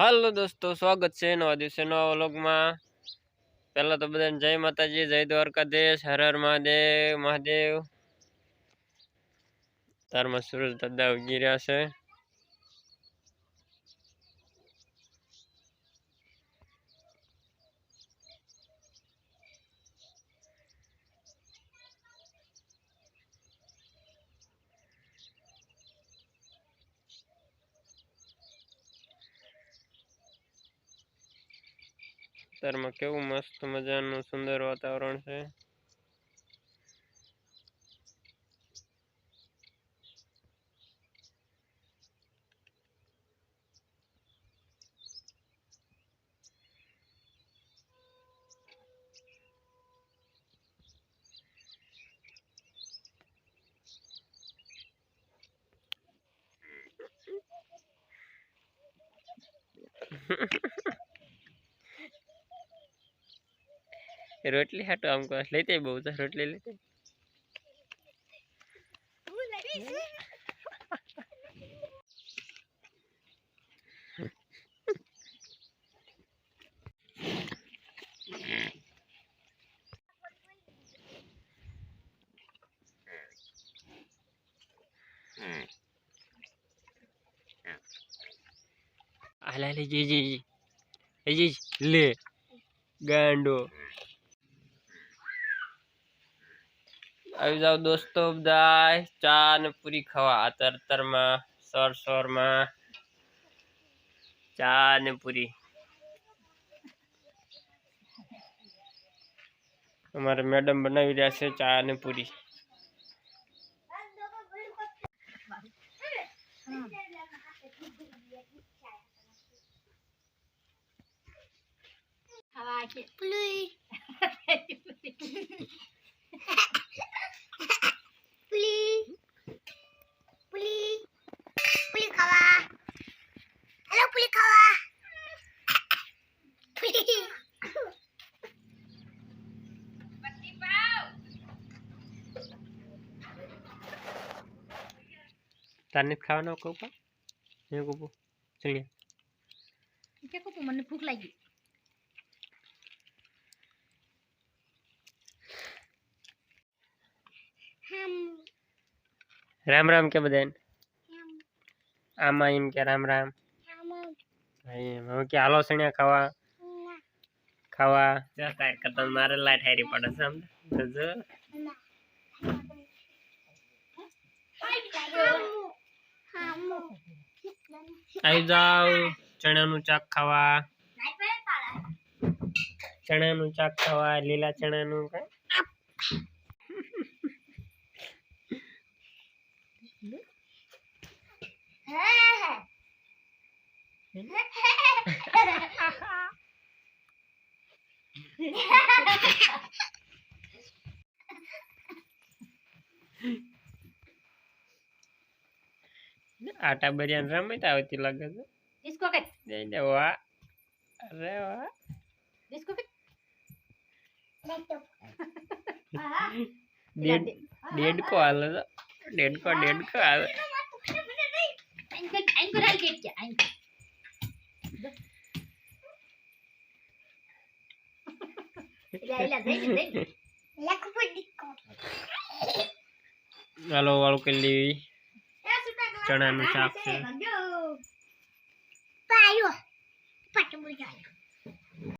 હાલો દોસ્તો, સ્વાગત છે નવા દિવસે નવા વ્લોગમાં. પહેલાં તો બધાને જય માતાજી, જય દ્વારકાધીશ, હર હર મહાદેવ મહાદેવ. તારમાં સુરજ દાદા ઉગી રહ્યા છે. તારમાં કેવું મસ્ત મજાનું સુંદર વાતાવરણ છે. રોટલી હાટો આમ લઈ લેતે બહુ તો રોટલી લેતે હાલ હાલ જી. જી જી જી. લે. ગાંડો. આવી જાવ દોસ્તો બધા ચા ને પૂરી ખાવા અત્યાર અત્યારમાં સર સરમાં ચા ને પૂરી અમારે મેડમ બનાવી રહ્યા છે ચા ને પૂરી ખાવા છે પુલી પુલી તારને જ ખાવાનો કહું પા મેં કહું ચણિયા કે કપુ મને ભૂખ લાગી હમ રામ રામ કે બધાને હમ આમાં એમ કે રામ રામ હમ હા એમ હવે કે હાલો સણિયા ખાવા ખાવા જા તાર કરતા મારે લાઈટ હારી પડે છે આમ આવી જાવ ચણાનું ચાક ખાવા ચણાનું ચાક ખાવા લીલા ચણાનું કાંઈ આટા બરિયાન રમત આવતી લાગે છે ડિસ્કો કટ જઈને વાહ અરે વાહ ડિસ્કો કટ દેડ દેડકો હાલે છે દેડકો દેડકો હાલે હાલો વાળું કરી લેવી ચણાનું શાક છે. પાયો. પાટો બોલ જાય